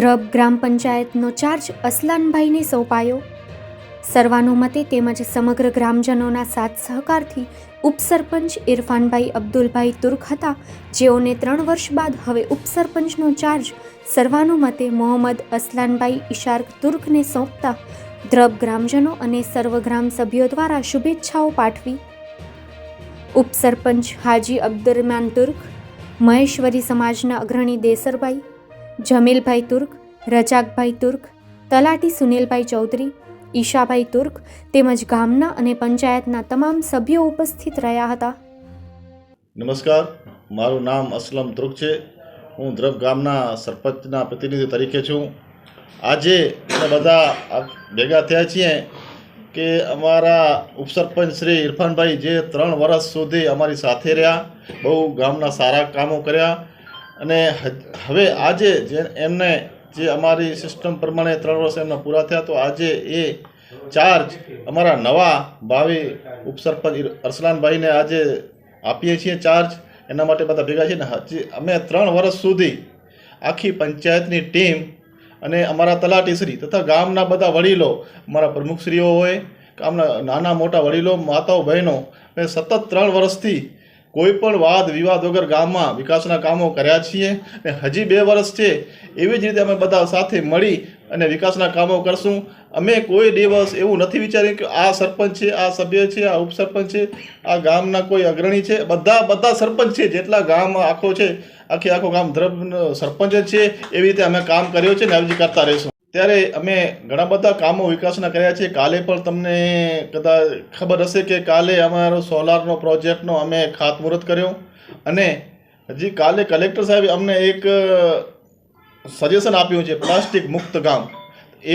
ધ્રબ ગ્રામ પંચાયતનો charge અસલાનભાઈને સોંપાયો. સર્વાનુમતે તેમજ સમગ્ર ગ્રામજનોના સાથ સહકારથી ઉપસરપંચ ઇરફાનભાઈ અબ્દુલભાઈ તુર્ક હતા, જેઓને ત્રણ વર્ષ બાદ હવે ઉપસરપંચનો ચાર્જ સર્વાનુમતે મોહમ્મદ અસલાનભાઈ ઇશાર્ક તુર્કને સોંપતા ધ્રબ ગ્રામજનો અને સર્વ ગ્રામ સભ્યો દ્વારા શુભેચ્છાઓ પાઠવી. ઉપસરપંચ હાજી અબ્દુરમાન તુર્ક, મહેશ્વરી સમાજના અગ્રણી દેસરભાઈ જમીલભાઈ તુર્ક, રજાકભાઈ તુર્ક, તલાટી સુનિલભાઈ ચૌધરી, ઈશાભાઈ તુર્ક તેમજ ગામના અને પંચાયતના તમામ સભ્યો ઉપસ્થિત રહ્યા હતા. નમસ્કાર, મારું નામ અસલમ તુર્ક છે. હું દ્રબ ગામના સરપંચના પ્રતિનિધિ તરીકે છું. આજે અમે બધા ભેગા થયા છીએ કે અમારા ઉપસરપંચ શ્રી ઇરફાનભાઈ જે ત્રણ વર્ષ સુધી અમારી સાથે રહ્યા, બહુ ગામના સારા કામો કર્યા અને હવે આજે જે એમને જે અમારી સિસ્ટમ પ્રમાણે ત્રણ વર્ષ એમના પૂરા થયા, તો આજે એ ચાર્જ અમારા નવા ભાવિ ઉપસરપંચ અરસલાનભાઈને આજે આપીએ છીએ ચાર્જ એના માટે બધા ભેગા છે ને હજી અમે ત્રણ વર્ષ સુધી આખી પંચાયતની ટીમ અને અમારા તલાટીશ્રી તથા ગામના બધા વડીલો, અમારા પ્રમુખશ્રીઓ હોય, ગામના નાના મોટા વડીલો, માતાઓ, બહેનો અમે સતત ત્રણ વર્ષથી કોઈ પણ વાદ, વિવાદ વગર ગામમાં વિકાસના કામો કર્યા છીએ અને હજી બે વર્ષ છે, એવી જ રીતે અમે બધા સાથે મળી અને વિકાસના કામો કરશું. અમે કોઈ દિવસ એવું નથી વિચાર્યું કે આ સરપંચ છે, આ સભ્ય છે, આ ઉપસરપંચ છે, આ ગામના કોઈ અગ્રણી છે. બધા બધા સરપંચ છે, જેટલા ગામ આખો છે, આખે આખો ગામ ધર્મ સરપંચ જ છે, એવી રીતે અમે કામ કર્યો છે ને આવી રીતે કરતા રહીશું. ત્યારે અમે ઘણા બધા કામો વિકાસના કર્યા છે કાલે પણ તમને કદાચ ખબર હશે કે કાલે અમારો સોલારનો પ્રોજેક્ટનો અમે ખાતમુહૂર્ત કર્યો. અને હજી કાલે કલેક્ટર સાહેબ અમને એક સજેશન આપ્યું છે, પ્લાસ્ટિક મુક્ત ગામ.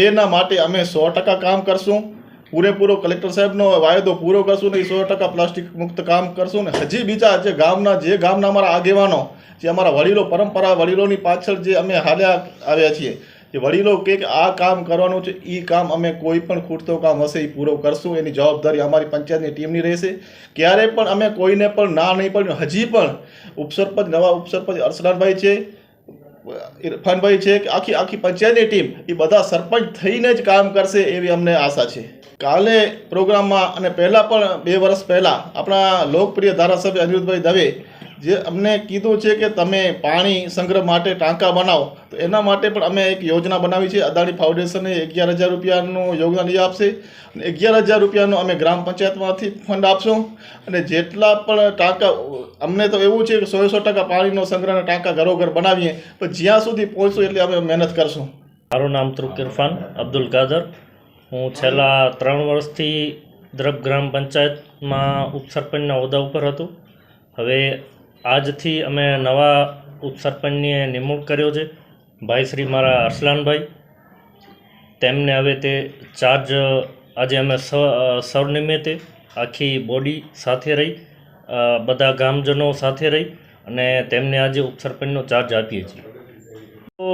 એના માટે અમે સો ટકા કામ કરશું. પૂરેપૂરો કલેક્ટર સાહેબનો વાયદો પૂરો કરશું ને સો ટકા પ્લાસ્ટિક મુક્ત કામ કરશું ને હજી બીજા જે ગામના જે ગામના અમારા આગેવાનો, જે અમારા વડીલો, પરંપરા વડીલોની પાછળ જે અમે હાલ્યા આવ્યા છીએ જે વડીલો કે આ કામ કરવાનું છે એ કામ અમે કોઈ પણ ખૂટતો કામ હશે એ પૂરો કરશું, એની જવાબદારી અમારી પંચાયતની ટીમની રહેશે. ક્યારે પણ અમે કોઈને પણ ના નહીં પણ હજી પણ ઉપસરપંચ, નવા ઉપસરપંચ અરસલાનભાઈ છે ઇરફાનભાઈ છે, કે આખી આખી પંચાયતની ટીમ એ બધા સરપંચ થઈને જ કામ કરશે એવી અમને આશા છે. કાલે પ્રોગ્રામમાં અને પહેલાં પણ બે વર્ષ પહેલાં આપણા લોકપ્રિય ધારાસભ્ય અનિરુદ્ધભાઈ દવે જે અમને કીધું છે કે તમે પાણી સંગ્રહ માટે ટાંકા બનાવો, તો એના માટે પણ અમે એક યોજના બનાવી છે. અદાણી ફાઉન્ડેશને અગિયાર હજાર રૂપિયાનું યોગદાન એ આપશે અને અગિયાર હજાર રૂપિયાનું અમે ગ્રામ પંચાયતમાંથી ફંડ આપશું. અને જેટલા પણ ટાંકા, અમને તો એવું છે કે સો સો ટકા પાણીનો સંગ્રહના ટાંકા ઘરોઘર બનાવીએ, પણ જ્યાં સુધી પહોંચશું એટલે અમે મહેનત કરશું. મારું નામ તુર્ક ઇરફાન અબ્દુલ કાદર. હું છેલ્લા ત્રણ વર્ષથી દ્રબ ગ્રામ પંચાયતમાં ઉપસરપંચના હોદ્દા ઉપર હતો. હવે આજથી અમે નવા ઉપસરપંચની નિમણૂક કર્યો છે. ભાઈ શ્રી મારા અરસલાનભાઈ. તેમને હવે તે ચાર્જ આજે અમે સૌનિમિત્તે આખી બોડી સાથે રહી બધા ગામજનો સાથે રહી અને તેમને આજે ઉપસરપંચનો ચાર્જ આપીએ છીએ. તો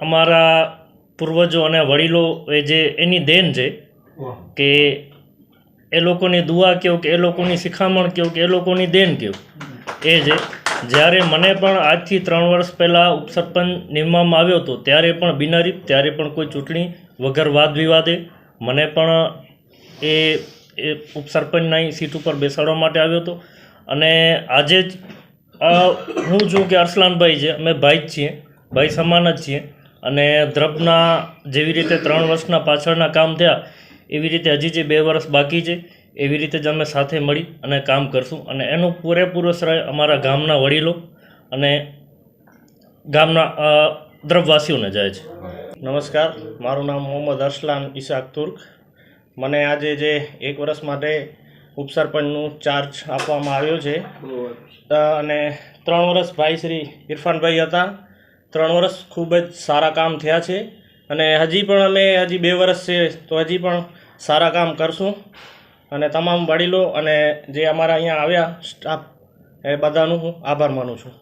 અમારા પૂર્વજો અને વડીલો એ જે એની દેન છે કે એ લોકોની દુઆ કહો કે એ લોકોની શિખામણ કહો કે એ લોકોની દેન કહો એ છે જ્યારે મને પણ આજથી ત્રણ વર્ષ પહેલાં ઉપસરપંચ નિમવામાં આવ્યો હતો ત્યારે પણ બિનહરીફ ત્યારે પણ કોઈ ચૂંટણી વગર વાદ વિવાદે મને પણ એ એ ઉપસરપંચના સીટ ઉપર બેસાડવા માટે આવ્યો હતો. અને આજે જ હું છું કે અરસલાનભાઈ છે અમે ભાઈ જ છીએ ભાઈ સમાન જ છીએ. અને દ્રબના જેવી રીતે ત્રણ વર્ષના પાછળના કામ થયા એવી રીતે હજી જે બે વર્ષ બાકી છે એવી રીતે જ અમે સાથે મળી અને કામ કરશું. અને એનું પૂરેપૂરો શ્રેય અમારા ગામના વડીલો અને ગામના દ્રભવાસીઓને દ્રબવાસીઓને જાય છે. નમસ્કાર મારું નામ મોહમ્મદ અરસલાન ઈશાક તુર્ક. મને આજે જે એક વર્ષ માટે ઉપસરપંચનું ચાર્જ આપવામાં આવ્યો છે. અને ત્રણ વર્ષ ભાઈ શ્રી ઇરફાનભાઈ હતા. ત્રણ વર્ષ ખૂબ જ સારા કામ થયા છે અને હજી પણ અમે હજી બે વર્ષ છે તો હજી પણ સારા કામ કરશું. અને તમામ વડીલો અને જે અમારા અહીંયા આવ્યા સ્ટાફ એ બધાનું હું આભાર માનું છું.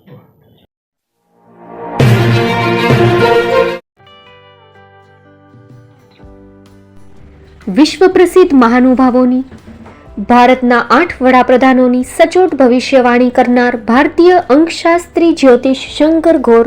વિશ્વ પ્રસિદ્ધ મહાનુભાવોની, ભારતના આઠ વડાપ્રધાનોની સચોટ ભવિષ્યવાણી કરનાર ભારતીય અંકશાસ્ત્રી જ્યોતિષ શંકર ઘોર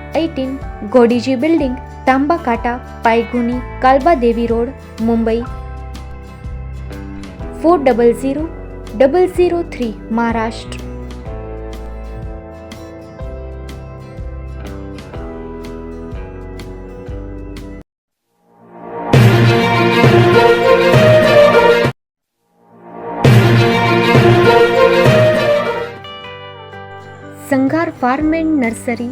eighteen, Godiji building Tambakata Pydhonie Kalbadevi road, Mumbai. Four double zero double zero three, Maharashtra. Sanghar farm and nursery